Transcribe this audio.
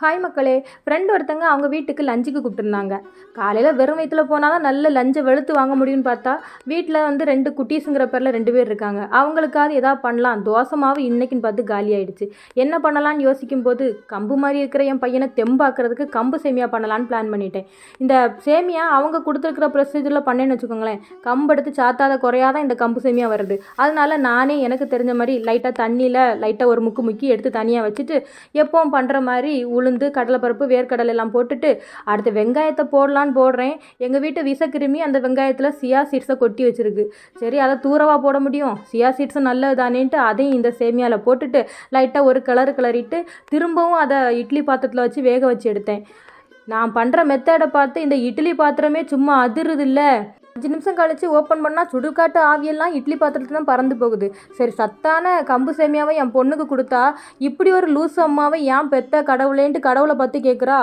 Hi மக்களே friend ஒருத்தங்க அவங்க வீட்டுக்கு லஞ்சுக்கு கூப்பிட்டுருந்தாங்க. காலையில் வெறும் வயிற்றுல போனால் தான் நல்ல லஞ்சை வெளுத்து வாங்க முடியும்னு பார்த்தா வீட்டில் வந்து ரெண்டு குட்டீஸுங்கிற பேரில் ரெண்டு பேர் இருக்காங்க. அவங்களுக்காவது எதாவது பண்ணலாம். தோசை மாவு இன்னைக்குன்னு பார்த்து காலி ஆயிடுச்சு. என்ன பண்ணலான்னு யோசிக்கும் போது கம்பு மாதிரி இருக்கிற என் பையனை தெம்பாக்குறதுக்கு கம்பு சேமியா பண்ணலான்னு பிளான் பண்ணிட்டேன். இந்த சேமியா அவங்க கொடுத்துருக்குற ப்ரொசீஜரில் பண்ணேன்னு வச்சுக்கோங்களேன். கம்பு எடுத்து சாத்தாத குறையாதான் இந்த கம்பு சேமியா வருது. அதனால நானே எனக்கு தெரிஞ்ச மாதிரி லைட்டாக தண்ணியில் லைட்டாக ஒரு முக்கு முக்கி எடுத்து தனியாக வச்சுட்டு எப்பவும் பண்ணுற மாதிரி உளுந்து கடலைப்பருப்பு வேர்க்கடலை எல்லாம் போட்டுட்டு அடுத்து வெங்காயத்தை போடலான்னு போடுறேன். எங்கள் வீட்டு விசக்கிருமி அந்த வெங்காயத்தில் சியா சீட்ஸை கொட்டி வச்சுருக்கு. சரி அதை தூரவாக போட முடியும்? சியா சீட்ஸும் நல்லது தானேன்ட்டு அதையும் இந்த சேமியாவில் போட்டுட்டு லைட்டாக ஒரு கிளறு கிளறிட்டு திரும்பவும் அதை இட்லி பாத்திரத்தில் வச்சு வேக வச்சு எடுத்தேன். நான் பண்ணுற மெத்தடை பார்த்து இந்த இட்லி பாத்திரமே சும்மா அதிருது இல்லை அஞ்சு நிமிஷம் கழிச்சு ஓப்பன் பண்ணால் சுடுகாட்டு ஆவியெல்லாம் இட்லி பாத்திரத்துல தான் பறந்து போகுது. சரி சத்தான கம்பு சேமியாவை என் பொண்ணுக்கு கொடுத்தா இப்படி ஒரு லூசு அம்மாவை ஏன் பெத்த கடவுளேன்ட்டு கடவுளை பார்த்து கேட்குறா